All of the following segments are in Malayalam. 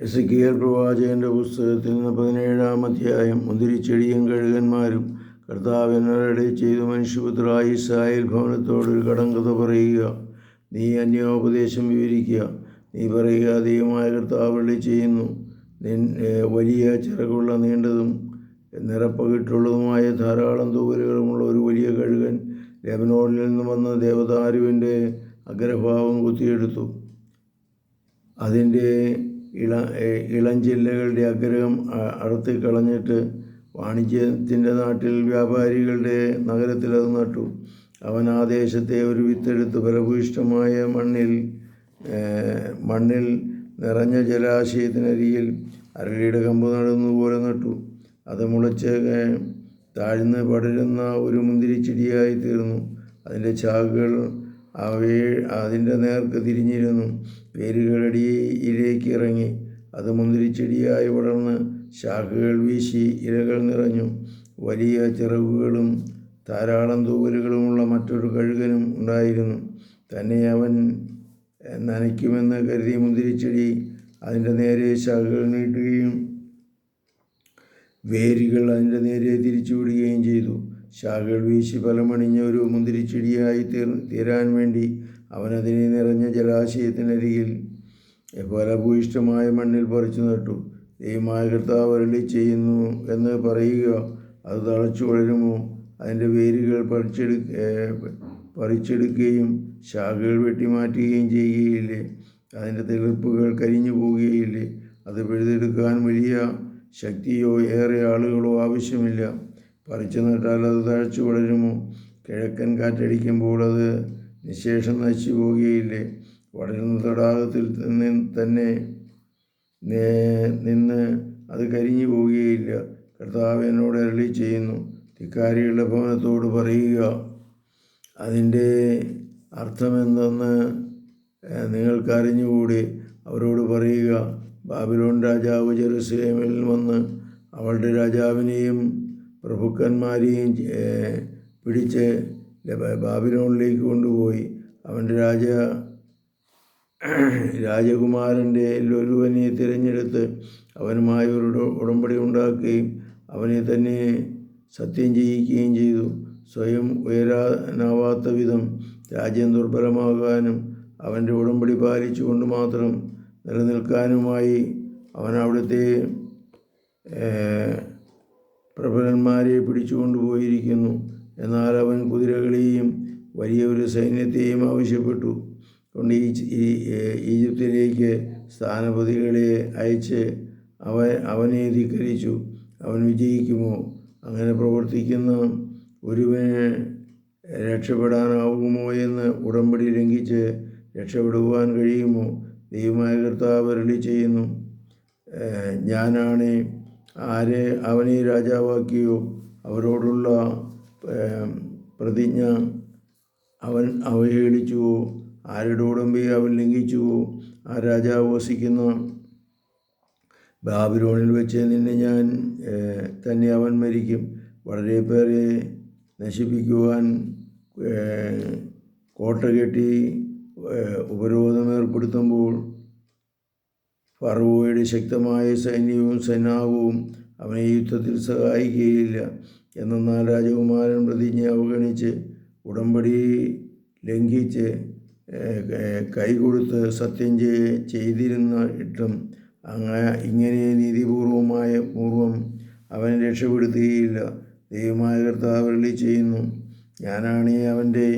എസക്കിയൽ പ്രവാചകന്റെ പുസ്തകത്തിൽ നിന്ന് പതിനേഴാം അധ്യായം മുന്തിരിച്ചെടിയും കഴുകന്മാരും കർത്താവിനോടെ ചെയ്തു മനുഷ്യപുത്ര ഇസ്രായേൽ ഭവനത്തോട് ഒരു കടങ്കഥ പറയുക. നീ അന്യോപദേശം വിവരിക്കുക. നീ പറയുക ദൈവമായ കർത്താവളി ചെയ്യുന്നു. വലിയ ചിറകുള്ള നീണ്ടതും നിറപ്പകിട്ടുള്ളതുമായ ധാരാളം തൂവലുകളുമുള്ള ഒരു വലിയ കഴുകൻ ലെബനോണിൽ നിന്ന് വന്ന് ദേവദാരുവിന്റെ അഗ്രഭാവം കുത്തിയെടുത്തു. അതിന്റെ ഇള ഇളം ജില്ലകളുടെ ആഗ്രഹം അറുത്ത് കളഞ്ഞിട്ട് വാണിജ്യത്തിന്റെ നാട്ടിൽ വ്യാപാരികളുടെ നഗരത്തിൽ അത് നട്ടു. അവൻ ആ ദേശത്തെ ഒരു വിത്തെടുത്ത്. ഫലഭൂയിഷ്ടമായ മണ്ണിൽ മണ്ണിൽ നിറഞ്ഞ ജലാശയത്തിനരിയിൽ അരളിയുടെ കമ്പ് നടുന്നതുപോലെ നട്ടു. അത് മുളച്ച് താഴ്ന്ന് പടരുന്ന ഒരു മുന്തിരിച്ചെടിയായി തീർന്നു. അതിന്റെ ചാകുകൾ അതിന്റെ നേർക്ക് തിരിഞ്ഞിരുന്നു. വേരുകളടിയിലേക്ക് ഇറങ്ങി. അത് മുന്തിരിച്ചെടിയായി വളർന്ന് ശാഖകൾ വീശി ഇലകൾ നിറഞ്ഞു. വലിയ ചിറകുകളും ധാരാളം തൂവലുകളുമുള്ള മറ്റൊരു കഴുകനും ഉണ്ടായിരുന്നു. തന്നെ അവൻ നനയ്ക്കുമെന്ന് കരുതി മുന്തിരിച്ചെടി അതിന്റെ നേരെ ശാഖകൾ നീട്ടുകയും വേരുകൾ അതിന്റെ നേരെ തിരിച്ചു വിടുകയും ചെയ്തു. ശാഖകൾ വീശി ഫലമണിഞ്ഞ ഒരു മുന്തിരിച്ചെടിയായി തീർ തീരാൻ വേണ്ടി അവനതിനെ നിറഞ്ഞ ജലാശയത്തിനരികിൽ ഫലഭൂയിഷ്ടമായ മണ്ണിൽ പറിച്ചു നട്ടു. ദൈവമായ കർത്താവ് അരളി ചെയ്യുന്നു എന്ന് പറയുക അത് തളച്ചു വളരുമോ? അതിന്റെ വേരുകൾ പറിച്ചെടു പറിച്ചെടുക്കുകയും ശാഖകൾ വെട്ടിമാറ്റുകയും ചെയ്യുകയില്ലേ? അതിന്റെ തെളിപ്പുകൾ കരിഞ്ഞു പോവുകയില്ലേ? അത് പിഴുതെടുക്കാൻ വലിയ ശക്തിയോ ഏറെ ആളുകളോ ആവശ്യമില്ല. പറിച്ചു നട്ടാൽ അത് തഴച്ചു വളരുമോ? കിഴക്കൻ കാറ്റടിക്കുമ്പോൾ അത് നിശേഷം നശിച്ചു പോകുകയില്ലേ? വളരുന്ന തടാകത്തിൽ തന്നെ നിന്ന് അത് കരിഞ്ഞു പോവുകയില്ല കർത്താവ് എന്നോട് അരളി ചെയ്യുന്നു. തിക്കാരിയുള്ള ഭവനത്തോട് പറയുക. അതിന്റെ അർത്ഥമെന്തെന്ന് നിങ്ങൾക്കറിഞ്ഞുകൂടി? അവരോട് പറയുക. ബാബിലോൺ രാജാവ് ജെറുസലേമിൽ വന്ന് അവളുടെ രാജാവിനെയും പ്രഭുക്കന്മാരെയും പിടിച്ച് ബാബിലോണിലേക്ക് കൊണ്ടുപോയി. അവന്റെ രാജ രാജകുമാരന്റെ ഒരുവനെ തിരഞ്ഞെടുത്ത് അവനുമായി ഒരു ഉടമ്പടി ഉണ്ടാക്കുകയും അവനെ തന്നെ സത്യം ചെയ്യിക്കുകയും ചെയ്തു. സ്വയം ഉയരാനാവാത്ത വിധം രാജ്യം ദുർബലമാകാനും അവന്റെ ഉടമ്പടി പാലിച്ചുകൊണ്ട് മാത്രം നിലനിൽക്കാനുമായി അവൻ അവിടുത്തെ പ്രബലന്മാരെ പിടിച്ചുകൊണ്ടുപോയിരിക്കുന്നു എന്നാൽ അവൻ കുതിരകളെയും വലിയ ഒരു സൈന്യത്തെയും ആവശ്യപ്പെട്ടു. കൊണ്ട് ഈജിപ്തിലേക്ക് സ്ഥാനപതികളെ അയച്ച് അവ അവനെ ധിക്കരിച്ചു. അവൻ വിജയിക്കുമോ? അങ്ങനെ പ്രവർത്തിക്കുന്ന ഒരുവന് രക്ഷപ്പെടാനാവുമോ എന്ന് ഉടമ്പടി ലംഘിച്ച് രക്ഷപ്പെടുവാൻ കഴിയുമോ? ദൈവമായ കർത്താവ് അരളി ചെയ്യുന്നു. ഞാനാണ് ആരെ അവനെ രാജാവാക്കിയോ അവരോടുള്ള പ്രതിജ്ഞ അവൻ അവഹേളിച്ചുവോ? ആരുടെ ഉടമ്പയെ അവൻ ലംഘിച്ചുവോ? ആ രാജാവ് വസിക്കുന്ന ബാബിലോണിൽ വെച്ച് നിന്നെ ഞാൻ തന്നെ അവൻ മരിക്കും. വളരെ പേരെ നശിപ്പിക്കുവാൻ കോട്ട കെട്ടി ഉപരോധം ഏർപ്പെടുത്തുമ്പോൾ ഫറവോയുടെ ശക്തമായ സൈന്യവും സൈനാവും അവനെ യുദ്ധത്തിൽ സഹായിക്കുകയില്ല. എന്നാൽ രാജകുമാരൻ പ്രതിജ്ഞ അവഗണിച്ച് ഉടമ്പടി ലംഘിച്ച് കൈകൊടുത്ത് സത്യം ചെയ്തിരുന്ന ഇട്ടും അങ്ങ ഇങ്ങനെ നീതിപൂർവമായ പൂർവം അവൻ രക്ഷപ്പെടുത്തുകയില്ല. ദൈവമായ കർത്താവരളി ചെയ്യുന്നു ഞാനാണ് അവന്റെ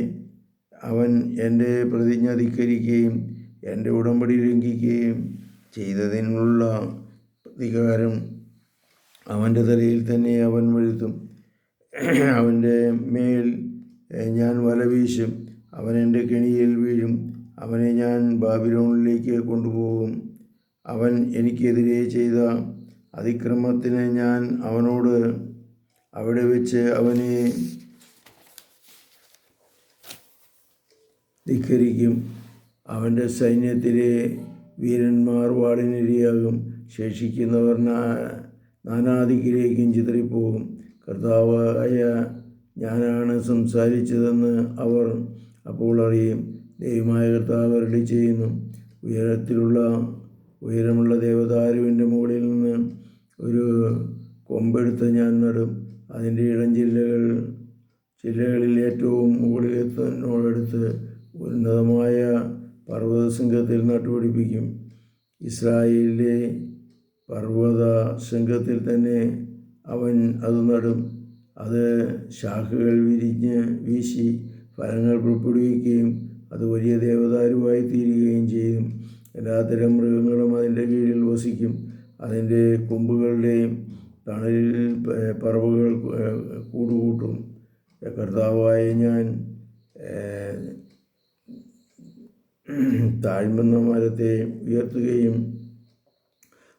അവൻ എന്റെ പ്രതിജ്ഞ ധിക്കരിക്കുകയും എന്റെ ഉടമ്പടി ലംഘിക്കുകയും ചെയ്തതിനുള്ള പ്രതികാരം അവന്റെ തലയിൽ തന്നെ അവൻ വരുത്തും അവന്റെ മേൽ ഞാൻ വല വീശും. അവൻ എന്റെ കെണിയിൽ വീഴും. അവനെ ഞാൻ ബാബിലോണിലേക്ക് കൊണ്ടുപോകും. അവൻ എനിക്കെതിരെ ചെയ്ത അതിക്രമത്തിന് ഞാൻ അവനോട് അവിടെ വെച്ച് അവനെ ധിക്കരിക്കും. അവന്റെ സൈന്യത്തിലെ വീരന്മാർ വാളിനിരയാകും ശേഷിക്കുന്നവർ നാനാദിക്കിലേക്കും ചിതറിപ്പോകും. കർത്താവായ ഞാനാണ് സംസാരിച്ചതെന്ന് അവർ അപ്പോൾ അറിയും. ദൈവമായ കർത്താവ് അരളി ചെയ്യുന്നു. ഉയരത്തിലുള്ള ഉയരമുള്ള ദേവദാരുവിന്റെ മുകളിൽ നിന്ന് ഒരു കൊമ്പെടുത്ത് ഞാൻ നടും. അതിന്റെ ജില്ലകൾ ചില്ലകളിൽ ഏറ്റവും മുകളിലെത്തുന്നോടടുത്ത് ഉന്നതമായ പർവതശൃംഗത്തിൽ നട്ടുപിടിപ്പിക്കും. ഇസ്രായേലിലെ പർവത സംഘത്തിൽ തന്നെ അവൻ അത് നടും. അത് ശാഖകൾ വിരിഞ്ഞ് വീശി ഫലങ്ങൾ പുറപ്പെടുവിക്കുകയും അത് വലിയ ദേവദാരുവായി തീരുകയും ചെയ്യും. എല്ലാത്തരം മൃഗങ്ങളും അതിന്റെ കീഴിൽ വസിക്കും. അതിന്റെ കൊമ്പുകളുടെയും തണലിൽ പറവുകൾ കൂടുകൂട്ടും കർത്താവായ ഞാൻ താഴ്മെന്ന മരത്തെ ഉയർത്തുകയും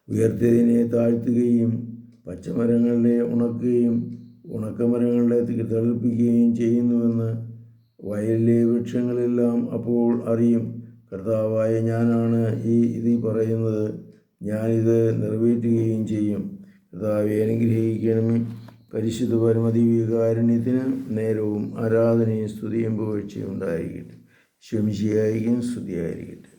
ഉയർത്തിയതിനെ താഴ്ത്തുകയും പച്ചമരങ്ങളെ ഉണക്കുകയും ഉണക്കമരങ്ങളെ തി- തളിർപ്പിക്കുകയും ചെയ്യുന്നുവെന്ന് വയലിലെ വൃക്ഷങ്ങളെല്ലാം അപ്പോൾ അറിയും. കർത്താവായ ഞാനാണ് ഈ ഇത് പറയുന്നത്. ഞാനിത് നിറവേറ്റുകയും ചെയ്യും. കർത്താവെ അനുഗ്രഹിക്കണമേ. പരിശുദ്ധ പരമദിവികാരുണ്യത്തിന് നേരവും ആരാധനയും സ്തുതിയും പുകഴ്ചയും ഉണ്ടായിരിക്കട്ടെ. ശമിശിയായിരിക്കും സ്തുതിയായിരിക്കട്ടെ.